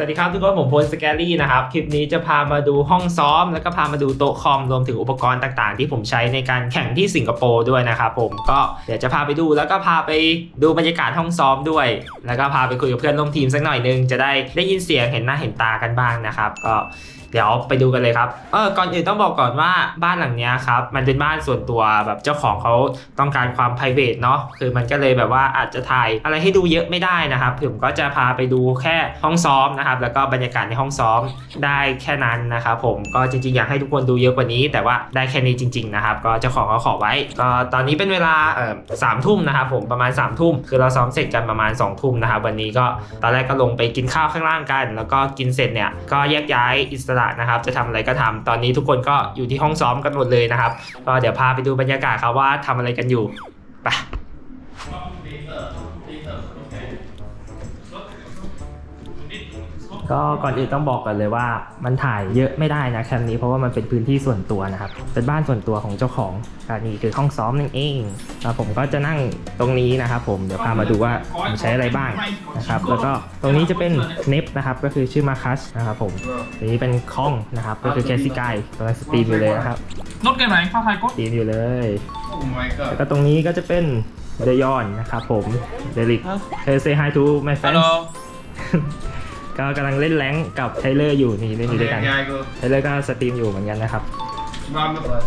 สวัสดีครับทุกคนผมโพลสแกลี่นะครับ คลิปนี้จะพามาดูห้องซ้อม แล้วก็พามาดูโต๊ะคอมรวมถึงอุปกรณ์ต่างๆ ที่ผมใช้ในการแข่งที่สิงคโปร์ด้วยนะครับผมก็เดี๋ยวจะพาไปดูแล้วก็พาไปดูบรรยากาศห้องซ้อมด้วย แล้วก็พาไปคุยกับเพื่อนร่วมทีมสักหน่อยนึงจะได้ได้ยินเสียงเห็นหน้าเห็นตากันบ้างนะครับ ก็ เดี๋ยวไปดูกันเลยครับเออก่อนอื่นต้องบอกก่อนว่าบ้านหลังนี้ครับมันเป็นบ้านส่วนตัวแบบเจ้าของเขาต้องการความ p r i v a t เนาะคือมันก็เลยแบบว่าอาจจะถ่ายอะไรให้ดูเยอะไม่ได้นะครับผมก็จะพาไปดูแค่ห้องซ้อมนะครับแล้วก็บรรยากาศในห้องซ้อมได้แค่นั้นนะครับผมก็จริงๆอยากให้ทุกคนดูเยอะกว่านี้ แต่ว่าได้แค่นี้จริง ๆนะครับ ก็เจ้าของเขาขอไว้ก็ตอนนี้เป็นเวลาเอ่อสามทุ่มนะครับผมประมาณ3ามทุ่มคือเราซ้อมเสร็จกันประมาณ2องทุ่มนะครับวันนี้ก็ตอนแรกก็ลงไปกินข้าวข้างล่างกัน แล้วก็กินเสร็จเนี่ยก็แยกย้ายอิสระนะครับ จะทำอะไรก็ทำตอนนี้ทุกคนก็อยู่ที่ห้องซ้อมกันหมดเลยนะครับ ก็เดี๋ยวพาไปดูบรรยากาศครับว่าทำอะไรกันอยู่ไป ก็ก่อนอื่นต้องบอกก่อนเลยว่ามันถ่ายเยอะไม่ได้นะแคมป์นี้เพราะว่ามันเป็นพื้นที่ส่วนตัวนะครับ เป็นบ้านส่วนตัวของเจ้าของอันนี้คือห้องซ้อมนั่นเองแล้วผมก็จะนั่งตรงนี้นะครับ ผมเดี๋ยวพามาดูว่าผมใช้อะไรบ้างนะครับแล้วก็ตรงนี้จะเป็นเนฟนะครับก็คือชื่อมาคัสนะครับผมอันนี้เป็นคองนะครับก็คือแคสซี่กายกำลังสตรีมอยู่เลยนะครับรถเกมไหนเข้าไทยก็สตรีมอยู่เลยโอ้ my แล้ว god ก็ตรงนี้ก็จะเป็นเดยอนนะครับผมเดลิกเธอ say hi to my ฮัล friends โหล ก็กำลังเล่นแรงค์กับไทเลอร์อยู่นี่เล่นอยู่ด้วยกันยายกูไทเลอร์ก็สตรีมอยู่เหมือนกันนะครับรามมา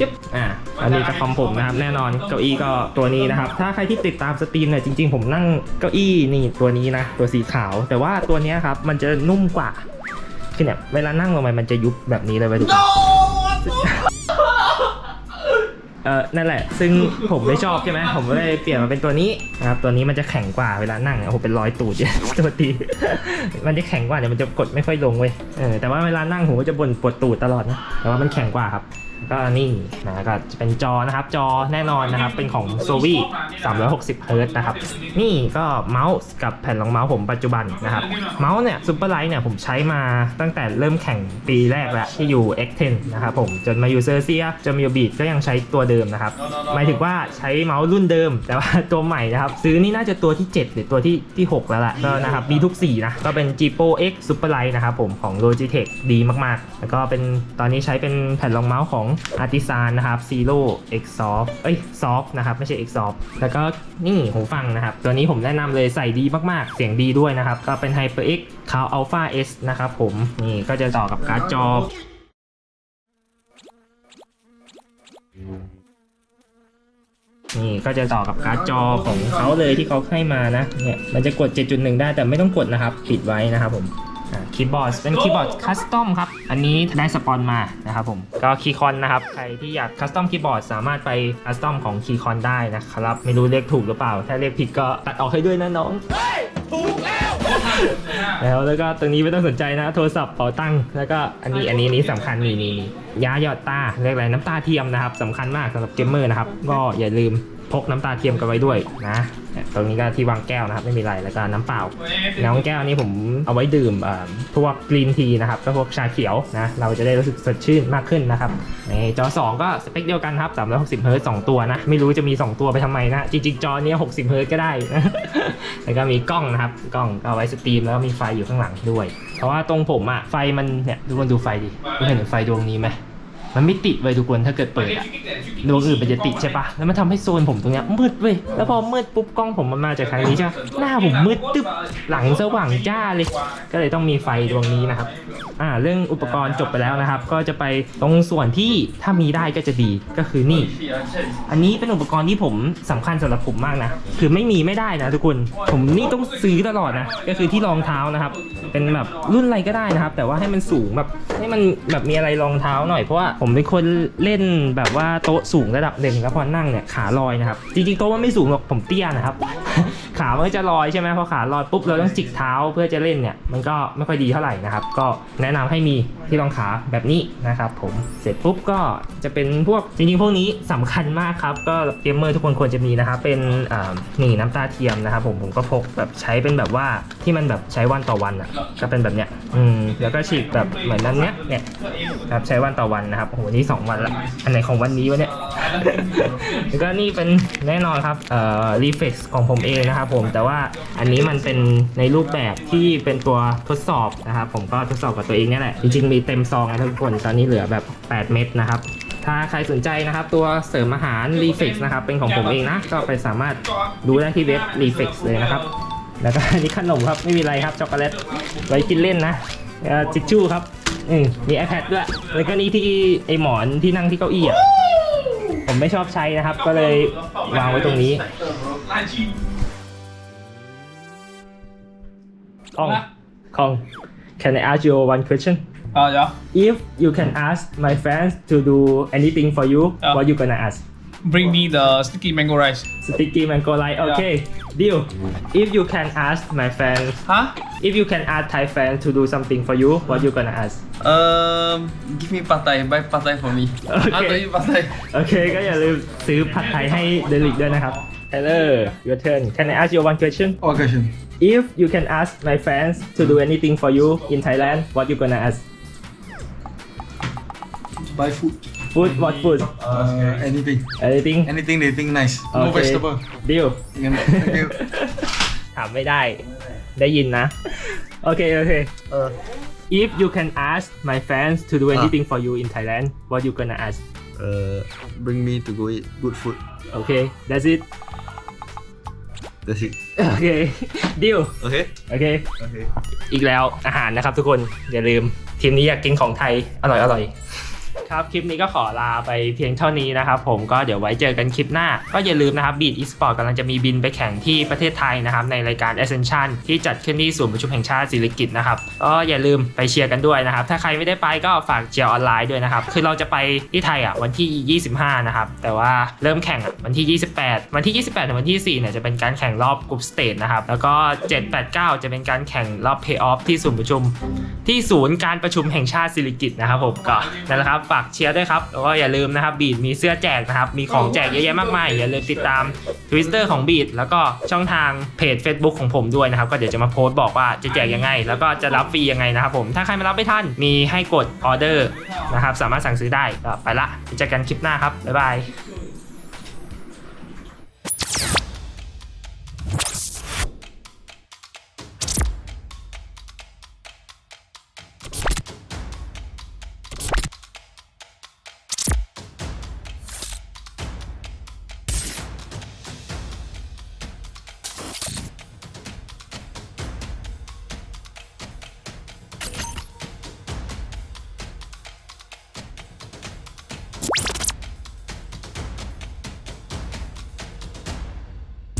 จึ๊บอ่าอันนี้ก็คอมผมนะครับแน่นอนเก้าอี้ก็ตัวนี้นะครับ ถ้าใครที่ติดตามสตรีมเนี่ยจริง ๆ ผมนั่งเก้าอี้นี่ตัวนี้นะ ตัวสีขาว แต่ว่าตัวเนี้ยครับมันจะนุ่มกว่าคือเนี่ยเวลานั่งลงไปมันจะยุบแบบนี้เลยไปดู เออนั่นแหละ ซึ่งผมไม่ชอบใช่ไหมผมก็เลยเปลี่ยนมาเป็นตัวนี้นะครับตัวนี้มันจะแข็งกว่าเวลานั่งโอ้โหเป็นรอยตูดเนี่ยตัวตีมันจะแข็งกว่าเดี๋ยวมันจะกดไม่ค่อยลงเว้ยเออแต่ว่าเวลานั่งผมก็จะบ่นปวดตูดตลอดนะแต่ว่ามันแข็งกว่าครับก็นี่นะก็จะเป็นจอนะครับ จอแน่นอนนะครับ เป็นของ s o v i 360เฮิร์ตนะครับ นี่ก็เมาส์กับแผ่นรองเมาส์ผมปัจจุบันนะครับ เมาส์เนี่ยซูเปอร์ไลท์เนี่ยผมใช้มาตั้งแต่เริ่มแข่งปีแรกแล้วที่อยู่ X10 นะครับผม จนมาอยู่เซอร์เซียจนมาอยู่บีดก็ยังใช้ตัวเดิมนะครับหมายถึงว่าใช้เมาส์รุ่นเดิม แต่ว่าตัวใหม่นะครับ ซื้อนี่น่าจะตัวที่ 7 หรือตัวที่ที่ 6 แล้วล่ะก็นะครับมีทุกสีนะก็เป็น Jipo X Superlight นะครับผมของ Logitech ดีมากๆ แล้วก็เป็นตอนนี้ใช้เป็นแผ่นรองเมาส์ของ Artisan นะครับ Zero X Soft เอ้ย Soft นะครับไม่ใช่ X Soft แล้วก็นี่หูฟังนะครับ ตัวนี้ผมแนะนำเลยใส่ดีมากๆ เสียงดีด้วยนะครับ ก็เป็น HyperX Cloud Alpha S นะครับผมนี่ก็จะต่อกับการ์ดจอ นี่ก็จะต่อกับการ์ดจอของเขาเลยที่เขาให้มานะเนี่ยมันจะกด 7.1 ได้แต่ไม่ต้องกดนะครับ ปิดไว้นะครับผมคีย์บอร์ดเป็นคีย์บอร์ดคัสตอมครับ อันนี้ได้สปอนมานะครับผม ก็คีย์คอนนะครับ ใครที่อยากคัสตอมคีย์บอร์ดสามารถไปคัสตอมของคีย์คอนได้นะครับ ไม่รู้เรียกถูกหรือเปล่า ถ้าเรียกผิดก็ตัดออกให้ด้วยนะน้องแล้ว แล้วแล้วก็ตรงนี้ไม่ต้องสนใจนะโทรศัพท์เป๋าตังค์แล้วก็อันนี้อันนี้นนี้สำคัญนี่นี่นี่ยาหยอดตาเรียกอะไรน้ำตาเทียมนะครับสำคัญมากสำหรับเกมเมอร์นะครับก็อย่าลืม พกน้ำตาเทียมกันไว้ด้วยนะตรงนี้ก็ที่วางแก้วนะครับไม่มีอะไรแล้วก็น้ำเปล่าน้ำแก้วนี้ผมเอาไว้ดื่มเอ่อพวกกรีนทีนะครับก็พวกชาเขียวนะเราจะได้รู้สึกสดชื่นมากขึ้นนะครับในจอ 2 ก็สเปคเดียวกันครับ360เฮิร์ตซ์2ตัวนะ ไม่รู้จะมี 2 ตัวไปทำไมนะ จริงๆ จอเนี้ย60เฮิร์ตก็ได้นะแล้วก็มีกล้องนะครับกล้องเอาไว้สตรีมแล้วก็มีไฟอยู่ข้างหลังด้วย เพราะว่าตรงผมอะไฟมันเนี่ยทุกคนดูไฟดิทุกคนเห็นไฟดวงนี้ไหม มันไม่ติดเว้ยทุกคนถ้าเกิดเปิดอะดวงอื่นมันจะติดใช่ปะแล้วมันทำให้โซนผมตรงเนี้ยมืดเว้ยแล้วพอมืดปุ๊บกล้องผมมันมาจากทางนี้ใช่ปะหน้าผมมืดตึ๊บหลังสว่างจ้าเลย ก็เลยต้องมีไฟดวงนี้นะครับอ่าเรื่องอุปกรณ์จบไปแล้วนะครับ ก็จะไปตรงส่วนที่ถ้ามีได้ก็จะดีก็คือนี่ อันนี้เป็นอุปกรณ์ที่ผมสำคัญสำหรับผมมากนะ คือไม่มีไม่ได้นะทุกคน ผมนี่ต้องซื้อตลอดนะ ก็คือที่รองเท้านะครับ เป็นแบบรุ่นอะไรก็ได้นะครับ แต่ว่าให้มันสูงแบบให้มันแบบมีอะไรรองเท้าหน่อยเพราะว่าผมมเป็นคนเล่นแบบว่าโต๊ะสูงระดับหนึ่งแล้วพอนั่งเนี่ยขาลอยนะครับ จริงๆโต๊ะมันไม่สูงหรอกผมเตี้ยนะครับ ขามันก็จะลอยใช่ไหมพอขาลอยปุ๊บเราต้องจิกเท้าเพื่อจะเล่นเนี่ยมันก็ไม่ค่อยดีเท่าไหร่นะครับ ก็แนะนำให้มีที่รองขาแบบนี้นะครับ ผมเสร็จปุ๊บก็จะเป็นพวกจริงๆพวกนี้สำคัญมากครับ ก็เกมเมอร์ทุกคนควรจะมีนะครับเป็นอ่านี่น้ำตาเทียมนะครับ ผมผมก็พกแบบใช้เป็นแบบว่าที่มันแบบใช้วันต่อวันอะก็เป็นแบบเนี้ยอืมแล้วก็ฉีกแบบเหมือนนั้นเนี้ยเนี่ยครับใช้วันต่อวันนะครับนะครับโอ้โหนี่สองวันละ อันไหนของวันนี้วะเนี่ย แล้วก็นี่เป็นแน่นอนครับเอ่อรีเฟกของผมเองนะครับผม แต่ว่าอันนี้มันเป็นในรูปแบบที่เป็นตัวทดสอบนะครับผมก็ทดสอบกับตัวเองนี่แหละ จริงๆ มีเต็มซองนะทุกคน ตอนนี้เหลือแบบ 8 เม็ดนะครับถ้าใครสนใจนะครับ ตัวเสริมอาหารรีเฟกนะครับ เป็นของผมเองนะ ก็ไปสามารถดูได้ที่เว็บรีเฟกเลยนะครับ แล้วก็อันนี้ขนมครับ ไม่มีอะไรครับช็อกโกแลตไว้กินเล่นนะเอ่อทิชชู่ครับ อืมมี iPad ด้วย แล้วก็นี่ที่ไอหมอนที่นั่งที่เก้าอี้อะ ผมไม่ชอบใช้นะครับ ก็เลยวางไว้ตรงนี้ลายชีคองคอง Can I ask you one question อ่าเดี๋ยว If you can ask my friends to do anything for you Yeah. what you gonna ask bring me the sticky mango rice Sticky mango light okay deal If you can ask my friends ฮะ If you can ask Thai friends to do something for you what you gonna ask Um, give me pad thai. Buy pad thai for me. Okay. I'll tell you pad thai. โอเค ก็อย่าลืมซื้อผัดไทยให้เดลิกด้วยนะครับ Tyler your turn Can I ask you one question What question? If you can ask my friends to do anything for you in Thailand what you gonna ask Buy food. Food what food Uh, anything. anything Anything they think nice. No Okay. vegetable. deal You can- Thank you. ถามไม่ได้ ได้ยินนะ โอเค โอเค Uh, If you can ask my friends to do anything for you in Thailand what you gonna ask Uh, bring me to go eat good food. Okay that's it That's it. โอเค deal Okay. โอเค Okay. อีกแล้วอาหารนะครับทุกคนอย่าลืมทีมนี้อยากกินของไทยอร่อยอร่อย ครับ คลิปนี้ก็ขอลาไปเพียงเท่านี้นะครับผมก็เดี๋ยวไว้เจอกันคลิปหน้า ก็อย่าลืมนะครับบีดอีสปอร์ตกำลังจะมีบินไปแข่งที่ประเทศไทยนะครับในรายการ Ascension ที่จัดขึ้นที่ศูนย์ประชุมแห่งชาติศิริกิตนะครับก็อย่าลืมไปเชียร์กันด้วยนะครับ ถ้าใครไม่ได้ไปก็ฝากเชียร์ออนไลน์ด้วยนะครับ คือเราจะไปที่ไทยอะวันที่ 25 นะครับ แต่ว่าเริ่มแข่งอะวันที่ 28 วันที่ 28ถึงวันที่4เนี่ยจะเป็นการแข่งรอบกรุ๊ปสเตจนะครับ แล้วก็ 7 8 9 จะเป็นการแข่งรอบเพย์ออฟที่ศูนย์ประชุม ที่ศูนย์การประชุมแห่งชาติศิริกิตนะครับผมก็นั่นแหละครับฝากเชียร์ด้วยครับ แล้วก็อย่าลืมนะครับบีดมีเสื้อแจกนะครับ มีของแจกเยอะแยะมากมาย อย่าลืมติดตาม Twitter ของบีดแล้วก็ช่องทางเพจ Facebook ของผมด้วยนะครับ ก็เดี๋ยวจะมาโพสต์บอกว่าจะแจกยังไง แล้วก็จะรับฟรียังไงนะครับผม ถ้าใครมารับไม่ทัน มีให้กดออเดอร์นะครับ สามารถสั่งซื้อได้ก็ไปละเจอกันคลิปหน้าครับ บ๊ายบาย